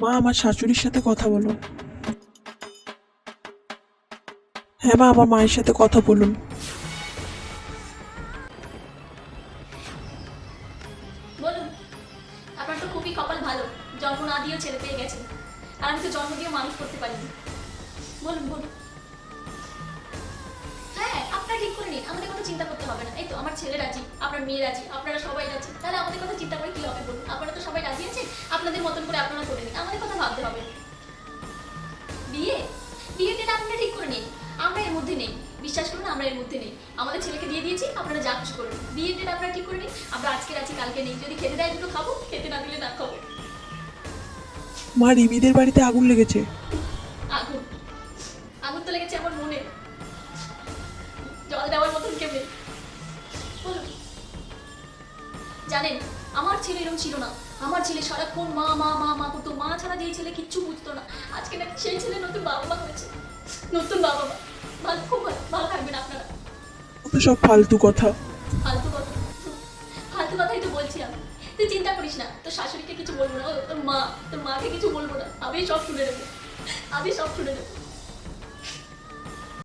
মা, আমার শাশুড়ির সাথে কথা বলুন হ্যাঁ মা, আমার মায়ের সাথে কথা বলুন। আপনার ছেলে পেয়ে গেছেন। আমি তো জন্ম মানুষ করতে পারিনি। বলুন বলুন। হ্যাঁ আপনারা ঠিক করে আমাদের চিন্তা করতে হবে না। তো, আমার আপনার মেয়ে রাজি, আপনারা সবাই রাজি। তাহলে আমাদের কথা চিন্তা করে কি হবে বলুন? আপনারা আপনাদের মতন করে আপনারা করে নিন আমাদের কথা ভাবতে হবে। বিয়ে? বিয়ে দিন আপনারা ঠিক করে নিন। আমরা এর মধ্যে নেই। বিশ্বাস করুন, আমরা এর মধ্যে নেই। আমাদের ছেলেকে দিয়ে দিয়েছি, আপনারা যা খুশি করুন। বিয়ের ডেট আপনারা ঠিক করে নিন। আমরা আজকে আছি কালকে নেই। যদি খেতে দেয় দুটো খাব, খেতে না দিলে না খাব। মা, রিমিদের বাড়িতে আগুন লেগেছে। জানেন আমার ছেলে এরকম ছিল না। আমার ছেলে সারাক্ষণ মা মা মা মা করতো। মা ছাড়া যে ছেলে কিচ্ছু বুঝতো না। আজকে নাকি সেই ছেলে নতুন বাবা মা হয়েছে। নতুন বাবা মা ভালো খুব ভালো ভালো থাকবেন আপনারা। সব ফালতু কথা। ফালতু কথা। ফালতু কথাই তো বলছি আমি। তুই চিন্তা করিস না তোর শাশুড়িকে কিছু বলব না। তোর মা তোর মাকে কিছু বলব না। আমি সব শুনে নেব। আমি সব শুনে নেব।